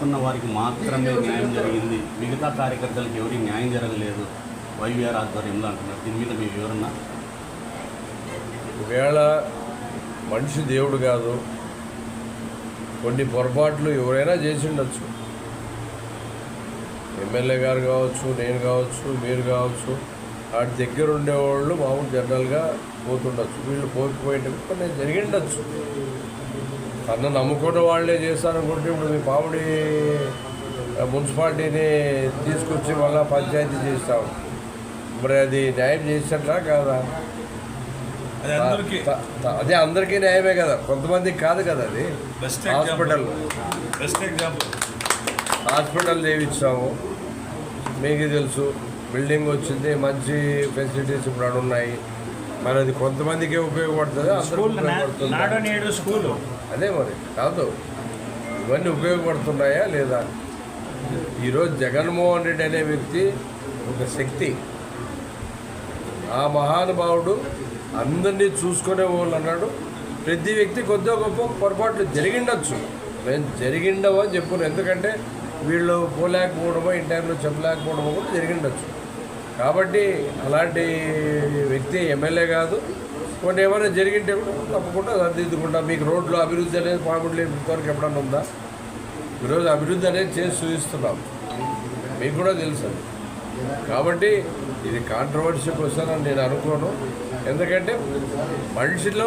తీసుకున్న వారికి మాత్రమే న్యాయం జరిగింది. మిగతా కార్యకర్తలకు ఎవరికి న్యాయం జరగలేదు. వైవీఆర్ ఆధ్వర్యంలో అంటున్నారు. దీని మీద మీ వివరణ? ఒకవేళ మనిషి దేవుడు కాదు కొన్ని పొరపాట్లు ఎవరైనా చేసి ఉండొచ్చు. ఎమ్మెల్యే గారు కావచ్చు నేను కావచ్చు మీరు కావచ్చు వాటి దగ్గర ఉండేవాళ్ళు మామూలు జనరల్గా పోతుండొచ్చు. వీళ్ళు పోకపోయేటప్పుడు నేను జరిగి ఉండొచ్చు. తను నమ్ముకున్న వాళ్ళే చేస్తారనుకుంటే ఇప్పుడు మీ పాముడి ఆ, మున్సిపాలిటీని తీసుకొచ్చి మళ్ళీ పంచాయతీ చేస్తాం. మరి అది న్యాయం చేసినట్లా కాదా? అది అందరికీ. న్యాయమే కదా. కొంతమందికి కాదు కదా అది. హాస్పిటల్ బెస్ట్ ఎగ్జాంపుల్ హాస్పిటల్ చేయించాము. మీకు తెలుసు బిల్డింగ్ వచ్చింది మంచి ఫెసిలిటీస్ ఇప్పుడు ఆడ ఉన్నాయి. మరి అది కొంతమందికే ఉపయోగపడుతుంది అందరికీ స్కూల్ ఉపయోగపడుతుందా? నాడు నేడు స్కూలు. అదే మరి కాదు. ఇవన్నీ ఉపయోగపడుతున్నాయా లేదా? ఈరోజు జగన్మోహన్ రెడ్డి అనే వ్యక్తి ఒక శక్తి. ఆ మహానుభావుడు అందరినీ చూసుకునే వాళ్ళు అన్నాడు. ప్రతి వ్యక్తి కొద్దిగా గొప్ప పొరపాట్లు జరిగిండొచ్చు. నేను జరిగిండవు అని చెప్పును ఎందుకంటే వీళ్ళు పోలేకపోవడమో ఇన్ టైంలో చెప్పలేకపోవడమో కూడా జరిగిండొచ్చు. కాబట్టి అలాంటి వ్యక్తి ఎమ్మెల్యే కాదు. కొన్ని ఏమైనా జరిగింటే కూడా తప్పకుండా సర్దిద్దుకుంటా. మీకు రోడ్లు అభివృద్ధి అనేది పాముడులు ఇంతవరకు ఎప్పుడన్నా ఉందా? ఈరోజు అభివృద్ధి అనేది చేసి చూపిస్తున్నాం. మీకు కూడా తెలుసు కాబట్టి ఇది కాంట్రవర్సీ క్వశ్చన్ అని నేను అనుకోను. ఎందుకంటే మనిషిలో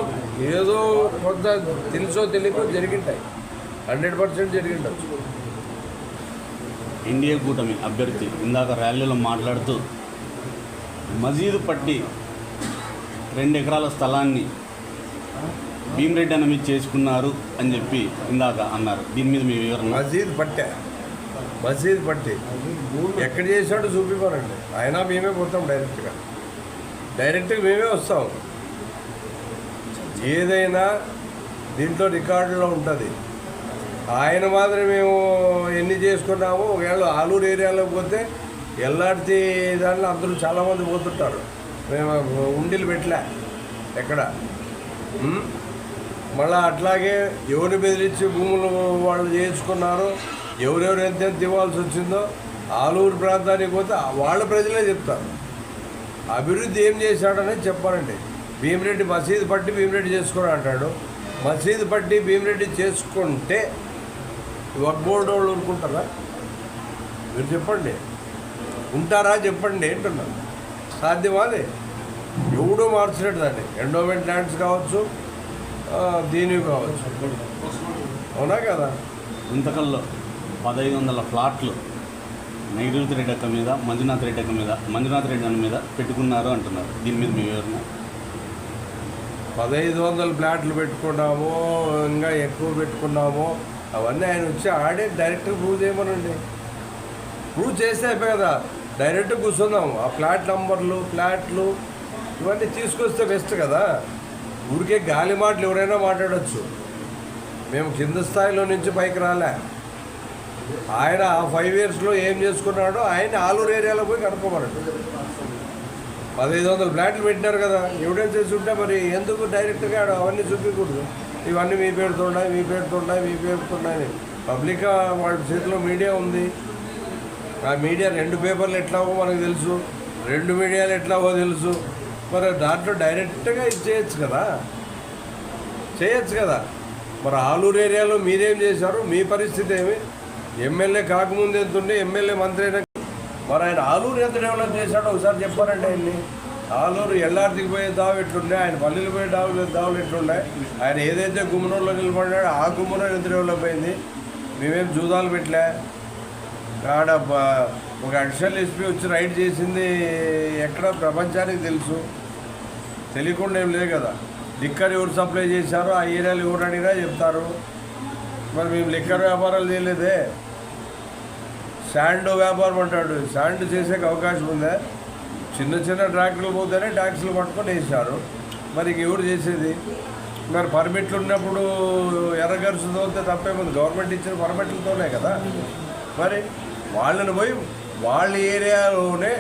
ఏదో కొంత తెలుసో తెలియకో జరిగింటాయి. హండ్రెడ్ పర్సెంట్ జరిగిండొచ్చు. ఎన్డీఏ కూటమి అభ్యర్థి ఇందాక ర్యాలీలో మాట్లాడుతూ మజీదు పట్టి రెండు ఎకరాల స్థలాన్ని భీమరెడ్డి అన్న మీద చేసుకున్నారు అని చెప్పి ఇందాక అన్నారు. దీని మీద మీ వివరణ మజీద్ పట్టే. మసీద్ పట్టి. ఎక్కడ చేశాడో చూపివ్వరండి ఆయన మేమే పోతాం డైరెక్ట్గా. డైరెక్ట్గా మేమే వస్తాం. ఏదైనా దీంట్లో రికార్డులో ఉంటుంది. ఆయన మాత్రం మేము ఎన్ని చేసుకున్నామో ఒకవేళ ఆలూరు ఏరియాలో పోతే ఎల్లాంటి దాంట్లో అందరూ చాలామంది పోతుంటారు. మేము ఉండిలు పెట్టలే ఎక్కడ? మళ్ళీ అట్లాగే ఎవరిని బెదిరించి భూములు వాళ్ళు చేయించుకున్నారో ఎవరెవరు ఎంత ఇవ్వాల్సి వచ్చిందో ఆలూరు ప్రాంతానికి పోతే వాళ్ళ ప్రజలే చెప్తారు. అభివృద్ధి ఏం చేశాడని చెప్పాలండి. భీమిరెడ్డి మసీదు పట్టి భీమిరెడ్డి చేసుకోడు అంటాడు. మసీదు పట్టి భీమిరెడ్డి చేసుకుంటే వగ్గోడు వాళ్ళు ఊరుకుంటారా? మీరు చెప్పండి. ఉంటారా చెప్పండి ఏంటున్నారు సాధ్యమా అది? ఎవడో మార్చలేడు దాన్ని. ఎండోమెంట్ ల్యాండ్స్ కావచ్చు దీనివి కావచ్చు. అవునా కదా? గుంతకల్లో పదహైదు వందల ఫ్లాట్లు నైరుతి రెడ్డి అక్క మీద మంజునాథ్ రెడ్డి అక్క మీద మంజునాథ్ రెడ్డి అన్న మీద పెట్టుకున్నారు అంటున్నారు. దీని మీద మీ వివరణ? పదహైదు వందల ప్లాట్లు పెట్టుకున్నాము ఇంకా ఎక్కువ పెట్టుకున్నాము అవన్నీ ఆయన వచ్చి ఆడే డైరెక్ట్ ప్రూవ్ చేయమనండి. ప్రూవ్ చేస్తే అయిపోయి కదా. డైరెక్ట్ కూర్చుందాం. ఆ ఫ్లాట్ నంబర్లు ఫ్లాట్లు ఇవన్నీ తీసుకొస్తే బెస్ట్ కదా. ఊరికే గాలి మాటలు ఎవరైనా మాట్లాడచ్చు. మేము కింద స్థాయిలో నుంచి పైకి రాలే. ఆయన ఆ ఫైవ్ ఇయర్స్లో ఏం చేసుకున్నాడో ఆయన ఆలూరు ఏరియాలో పోయి కనుక్కోమన్నాడు. పదహైదు వందల ఫ్లాట్లు పెట్టినారు కదా. ఎవిడెన్సెస్ ఉంటే మరి ఎందుకు డైరెక్ట్గా ఆడ అవన్నీ చూపించకూడదు. ఇవన్నీ మీ పేరుతో ఉన్నాయి మీ పేరుతో ఉన్నాయి మీ పేరుతో ఉన్నాయి పబ్లిక్ వాళ్ళ చేతిలో మీడియా ఉంది. ఆ మీడియా రెండు పేపర్లు ఎట్లాగో మనకు తెలుసు. రెండు మీడియాలు ఎట్లాగో తెలుసు. మరి దాంట్లో డైరెక్ట్గా ఇది చేయొచ్చు కదా. చేయొచ్చు కదా. మరి ఆలూరు ఏరియాలో మీరేం చేశారు? మీ పరిస్థితి ఏమి? ఎమ్మెల్యే కాకముందు ఎంత ఉండే ఎమ్మెల్యే మంత్రి అయినా మరి ఆయన ఆలూరు ఎంత డెవలప్ చేశాడో ఒకసారి చెప్పారంటే ఆయన్ని. ఆలూరు ఎల్లార్తికి పోయే దావు ఎట్లుండే ఆయన పల్లెలు పోయే దావులు దావులు ఎట్లుండే ఆయన ఏదైతే గుమ్మనూరులో నిలబడ్డాడో ఆ గుమ్మనూరు ఎంత డెవలప్ అయింది? మేమేం జూదాలు పెట్టలే. ఆడ ఒక అడిషనల్ ఎస్పీ వచ్చి రైడ్ చేసింది ఎక్కడ ప్రపంచానికి తెలుసు. తెలియకుండా ఏం లేదు కదా. లిక్కర్ ఎవరు సప్లై చేశారో ఆ ఏరియాలు ఎవరు అడిగినా చెప్తారు. మరి మేము లిక్కర్ వ్యాపారాలు చేయలేదే. శాండ్ వ్యాపారం అంటాడు. శాండ్ చేసేకి అవకాశం ఉందా? చిన్న చిన్న ట్రాక్టర్లు పోతేనే ట్యాక్సీలు పట్టుకొని వేసారు మరి ఎవరు చేసేది? మరి పర్మిట్లు ఉన్నప్పుడు ఎర్రగరుసు తోలితే తప్పేముంది? గవర్నమెంట్ ఇచ్చిన పర్మిట్లతోనే కదా. మరి వాళ్ళని పోయి వాళ్ళ ఏరియాలోనే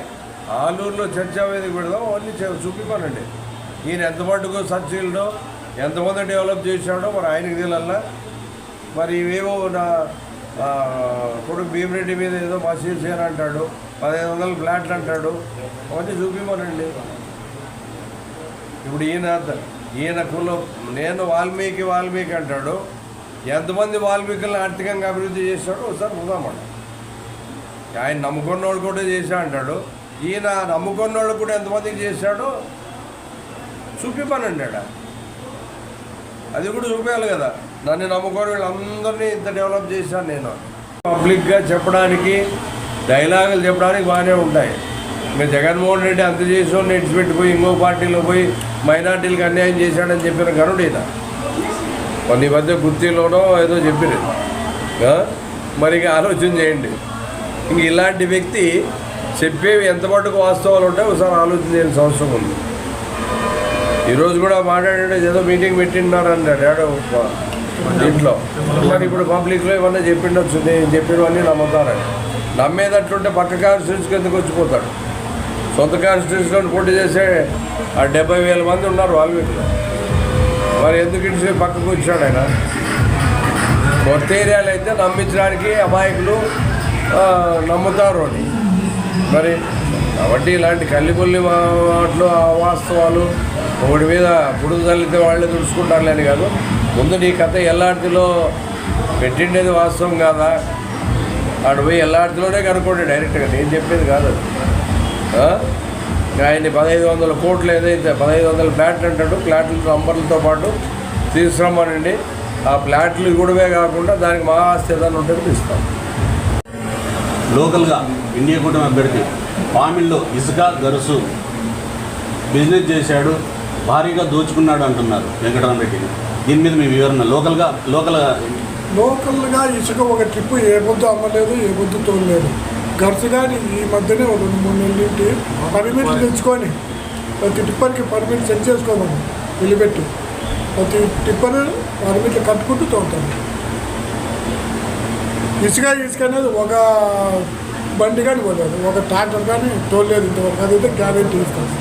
ఆలూరులో చర్చా వేదిక పెడదాం అన్నీ చే- ఈయన ఎంత మటుకు సబ్సిడీలో ఎంతమంది డెవలప్ చేశాడో మరి ఆయనకి తెలియాలా మరి ఇవేవో నా కొడుకు భీమిరెడ్డి మీద ఏదో మసీదు చేయని అంటాడు పదిహేను వందల ఫ్లాట్లు అంటాడు అవన్నీ చూపిమనండి ఇప్పుడు ఈయన ఈయన కులం నేను వాల్మీకి వాల్మీకి అంటాడు ఎంతమంది వాల్మీకులను ఆర్థికంగా అభివృద్ధి చేశాడో ఒకసారి చూద్దామంట ఆయన నమ్ముకున్నోడు కూడా చేశా అంటాడు. ఈయన నమ్ముకున్నోళ్ళు కూడా ఎంతమందికి చేశాడో చూపిమనండి ఆడ అది కూడా చూపించాలి కదా. నన్ను నమ్ముకొని వీళ్ళందరినీ ఇంత డెవలప్ చేశాను నేను. పబ్లిక్గా చెప్పడానికి డైలాగులు చెప్పడానికి బాగానే ఉంటాయి. మీరు జగన్మోహన్ రెడ్డి అంత చేసి నెడిచిపెట్టిపోయి ఇంకో పార్టీలో పోయి మైనార్టీలకు అన్యాయం చేశాడని చెప్పిన గనుడు ఈయన. కొన్ని మధ్య గుర్తిలోనో ఏదో చెప్పిన మరి ఆలోచన చేయండి. ఇంక ఇలాంటి వ్యక్తి చెప్పేవి ఎంత మటుకు వాస్తవాలు ఉంటాయి ఒకసారి ఆలోచించాల్సిన అవసరం ఉంది. ఈరోజు కూడా మాట్లాడే ఏదో మీటింగ్ పెట్టినారు అన్నాడు ఏడో దీంట్లో. మరి ఇప్పుడు పబ్లిక్లో ఏమన్నా చెప్పిండొచ్చు. నేను చెప్పినవన్నీ నమ్ముతారని. నమ్మేదట్లుంటే పక్క కాన్స్టిట్యూన్సీకి ఎందుకు వచ్చిపోతాడు? సొంత కాన్స్టిట్యూన్స్లో పోటీ చేసే ఆ డెబ్బై వేల మంది ఉన్నారు వాల్మీకిలో మరి ఎందుకు ఇటు పక్కకు వచ్చాడు ఆయన? కొత్త ఏరియాలు అయితే నమ్మించడానికి అమాయకులు నమ్ముతారు అని. మరి కాబట్టి ఇలాంటి కల్లిపుల్లి మాటలు వాస్తవాలు ఒకటి మీద పుడుగు తల్లితే వాళ్ళే తుడుచుకుంటారులే కాదు. ముందు నీ కథ ఎల్లాంటిలో పెట్టిండేది వాస్తవం కాదా? ఆడు పోయి ఎల్లాంటిలోనే కనుక్కోండి డైరెక్ట్గా. నేను చెప్పేది కాదు ఆయన్ని పదహైదు వందల కోట్లు ఏదైతే పదహైదు వందల ఫ్లాట్లు అంటాడు ఫ్లాట్ల నంబర్లతో పాటు తీసుకురమ్మనండి. ఆ ఫ్లాట్లు కూడా కాకుండా దానికి మా ఆస్తి ఏదైనా ఉంటే తీస్తాం లోకల్గా ఇండియా కూటమి అభ్యర్థి పామిల్లో ఇసుక గరుసు బిజినెస్ చేశాడు భారీగా దోచుకున్నాడు అంటున్నారు వెంకటరామరెడ్డిని. దీని మీద మీ వివరణ లోకల్గా లోకల్ లోకల్గా ఇసుక ఒక ట్రిప్ ఏ పొద్దు అమ్మలేదు ఏ పొద్దు తోలలేదు. ఖర్చు కానీ ఈ మధ్యనే ఒక రెండు మూడు నెలల నుండి పర్మిట్లు తెచ్చుకొని ప్రతి టిప్పర్కి పర్మిట్ సెట్ చేసుకోమని నిలబెట్టి ప్రతి టిప్పర్ పర్మిట్లు కట్టుకుంటూ తోలుతారు ఇసుక ఇసుక అనేది ఒక బండి కానీ పోలేదు. ఒక ట్రాక్టర్ కానీ తోలేదు ఇంతవరకు. అదైతే గ్యారెంటీ ఇస్తాను